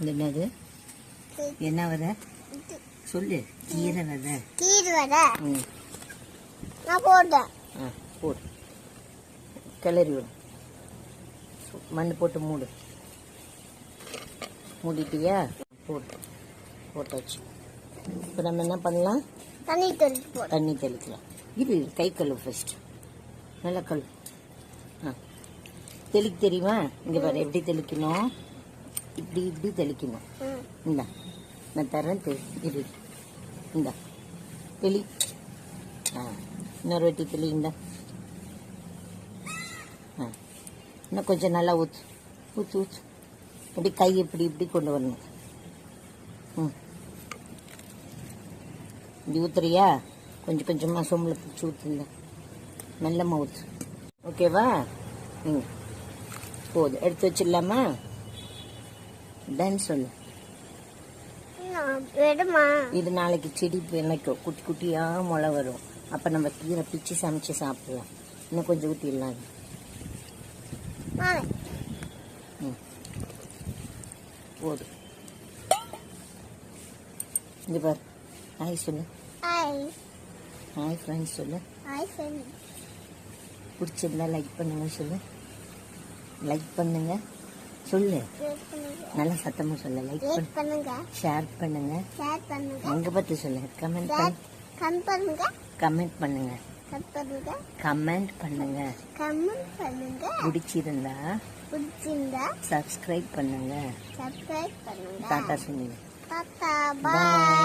என்னது? என்ன விதை சொல்லு கீரை விதை கீரை ம். நான் போட்டேன். ஆ போடு. கிளறி விடு. மண் போட்டு மூடு. மூடிட்டியா? போட்டு போட்டாச்சு. இப்போ நம்ம என்ன பண்ணலாம்? தண்ணி போட்டேன் தண்ணி தெளிக்கலாம். இது கை கழுவு ஃபர்ஸ்ட் நல்லா கழுவு. ஆ. தெளிக்க தெரியுமா? இங்கே பாரு எப்படி தெளிக்கணும்? இப்படி இப்படி தெளிக்கணும். இந்த இந்தா நான் தரேன் தெளி இரு. இந்தா தெளி. ஆ இன்னொரு வாட்டி தெளி இந்த. ஆ இன்னும் கொஞ்சம் நல்லா ஊற்று ஊற்று ஊற்று இப்படி கை இப்படி இப்படி கொண்டு வரணும். ம். இப்படி ஊத்துறியா? கொஞ்சம் கொஞ்சமாக சோம்பில் பிடிச்சி ஊற்றுங்க மெல்லமாக ஊற்று ஓகேவா? ம் போதும் எடுத்து வச்சிடலாமா? டன் சொல்லு. இது நாளைக்கு செடி பிணைக்கும் குட்டி குட்டியாக முளை வரும். அப்போ நம்ம கீரை பிச்சு சமைச்சு சாப்பிடலாம் இன்னும் கொஞ்சம் ஊற்றிடலாம் ம். போதும். இங்கே பாரு. ஹாய் சொல்லு. ஹாய் ஹாய் ஃப்ரெண்ட்ஸ் சொல்லு. பிடிச்சிருந்தா லைக் பண்ணுங்க சொல்லு. லைக் பண்ணுங்க. சொல்லு. நல்லா சத்தமாக சொல்லு லைக் பண்ணு. லைக் பண்ணுங்க. ஷேர் பண்ணுங்க. ஷேர் பண்ணுங்க. எங்க பத்தி சொல்லு? கமெண்ட் பண்ணுங்க. கமெண்ட் பண்ணுங்க. கமெண்ட் பண்ணுங்க. கமெண்ட் பண்ணுங்க. பிடிச்சிருந்தா பிடிச்சிருந்தா சப்ஸ்கிரைப் பண்ணுங்க. சப்ஸ்கிரைப் பண்ணுங்க. டாட்டா சொன்னீங்க. டாட்டா பாய் பாய்